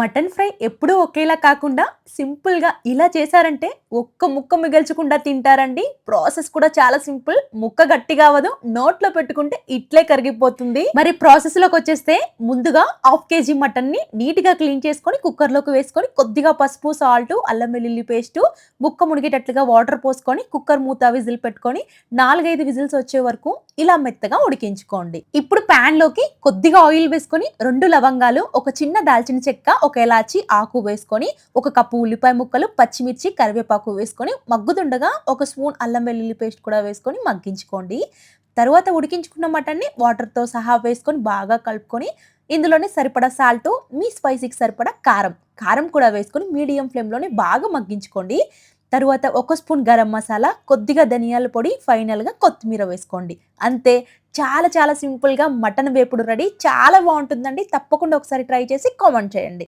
Mutton fry ఎప్పుడూ ఒకేలా కాకుండా సింపుల్గా ఇలా చేశారంటే ఒక్క ముక్క మిగల్చకుండా తింటారండి. ప్రాసెస్ కూడా చాలా సింపుల్. ముక్క గట్టిగా అవ్వదు. నోట్లో పెట్టుకుంటే ఇట్లే కరిగిపోతుంది. మరి ప్రాసెస్లోకి వచ్చేస్తే ముందుగా హాఫ్ కేజీ మటన్ని నీట్గా క్లీన్ చేసుకొని కుక్కర్లోకి వేసుకొని కొద్దిగా పసుపు సాల్ట్ అల్లం వెల్లుల్లి పేస్ట్ ముక్క మునిగేటట్లుగా వాటర్ పోసుకొని కుక్కర్ మూత విజిల్ పెట్టుకొని నాలుగైదు విజిల్స్ వచ్చే వరకు ఇలా మెత్తగా ఉడికించుకోండి. ఇప్పుడు ప్యాన్లోకి కొద్దిగా ఆయిల్ వేసుకొని రెండు లవంగాలు ఒక చిన్న దాల్చిన చెక్క ఒక ఎలాచి ఆకు వేసుకొని ఒక కప్పు ఉల్లిపాయ ముక్కలు పచ్చిమిర్చి కరివేపాకు వేసుకొని మగ్గుతుండగా ఒక స్పూన్ అల్లం వెల్లుల్లి పేస్ట్ కూడా వేసుకొని మగ్గించుకోండి. తర్వాత ఉడికించుకున్న మటన్ని వాటర్తో సహా వేసుకొని బాగా కలుపుకొని ఇందులోనే సరిపడా సాల్ట్ మీ స్పైసీకి సరిపడా కారం. కారం కూడా వేసుకొని మీడియం ఫ్లేమ్లోనే బాగా మగ్గించుకోండి. తరువాత ఒక స్పూన్ గరం మసాలా కొద్దిగా ధనియాల పొడి ఫైనల్గా కొత్తిమీర వేసుకోండి. అంతే చాలా చాలా సింపుల్గా మటన్ వేపుడు రెడీ. చాలా బాగుంటుందండి. తప్పకుండా ఒకసారి ట్రై చేసి కామెంట్ చేయండి.